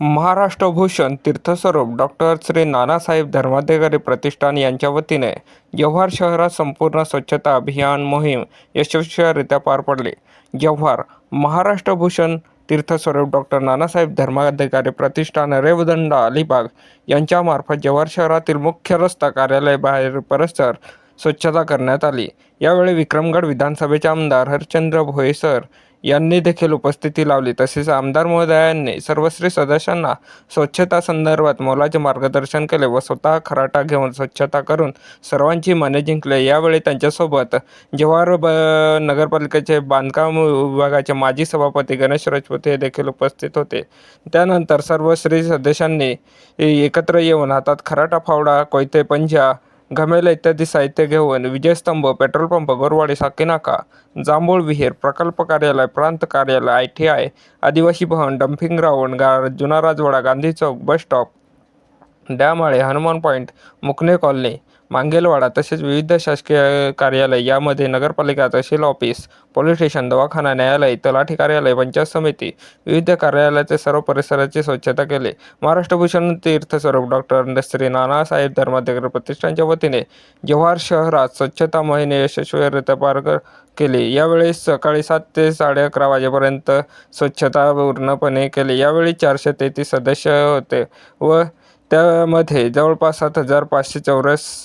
महाराष्ट्रभूषण तीर्थस्वरूप डॉक्टर श्री नानासाहेब धर्माधिकारी प्रतिष्ठान यांच्या वतीने जव्हार शहरात संपूर्ण स्वच्छता अभियान मोहीम यशस्वीरित्या पार पडली. जव्हार महाराष्ट्रभूषण तीर्थस्वरूप डॉक्टर नानासाहेब धर्माधिकारी प्रतिष्ठान रेवदंडा अलिबाग यांच्यामार्फत जव्हार शहरातील मुख्य रस्ता कार्यालय बाहेर परिसर स्वच्छता करण्यात आली. यावेळी विक्रमगड विधानसभेचे आमदार हरचंद्र भोये सर यांनी देखील उपस्थिती लावली. तसेच आमदार महोदयांनी सर्वश्री सदस्यांना स्वच्छता संदर्भात मोलाचे मार्गदर्शन केले व स्वतः खराटा घेऊन स्वच्छता करून सर्वांची मने जिंकले. यावेळी त्यांच्यासोबत जव्हार ब नगरपालिकेचे बांधकाम विभागाचे माजी सभापती गणेश राजपूत हे देखील उपस्थित होते. त्यानंतर सर्वश्री सदस्यांनी एकत्र येऊन हातात खराटा फावडा कोयते पंजा घमेला इत्यादी साहित्य घेऊन विजयस्तंभ पेट्रोल पंप गोरवाडी साकीनाका जांभूळ विहीर प्रकल्प कार्यालय प्रांत कार्यालय आय टी आय आदिवासी भवन डम्पिंग ग्राउंड गा जुना राजवाडा गांधी चौक bus stop Damale Hanuman point Mukane colony Mangelwada तसेच विविध शासकीय कार्यालय यामध्ये नगरपालिका तहसील ऑफिस पोलीस स्टेशन दवाखाना न्यायालय तलाठी कार्यालय पंचायत समिती विविध कार्यालयाचे सर्व परिसराची स्वच्छता केली. महाराष्ट्र भूषण तीर्थस्वरूप डॉक्टर श्री नानासाहेब धर्माधिकार प्रतिष्ठानच्या वतीने जव्हार शहरात स्वच्छता मोहीम यशस्वीरित्या पार केली. यावेळी सकाळी सात ते साडे अकरा वाजेपर्यंत स्वच्छता पूर्णपणे केली. यावेळी चारशे तेहतीस सदस्य होते व त्यामध्ये जवळपास सात हजार पाचशे चौरस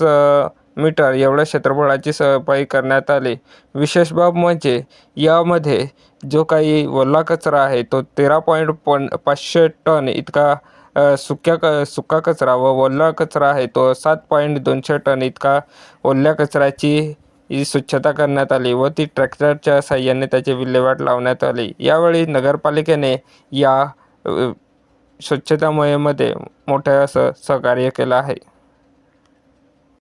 मीटर एवढ्या क्षेत्रफळाची सफाई करण्यात आली. विशेष बाब म्हणजे यामध्ये जो काही ओला कचरा आहे तो तेरा पॉईंट पण पाचशे टन इतका सुक्या क सुका कचरा व ओला कचरा आहे तो सात पॉईंट दोनशे टन इतका ओल्या कचऱ्याची स्वच्छता करण्यात आली व ती ट्रॅक्टरच्या साह्याने त्याची विल्हेवाट लावण्यात आली. यावेळी नगरपालिकेने या स्वच्छता मोहिमेमध्ये मोठं असं सहकार्य केलं आहे.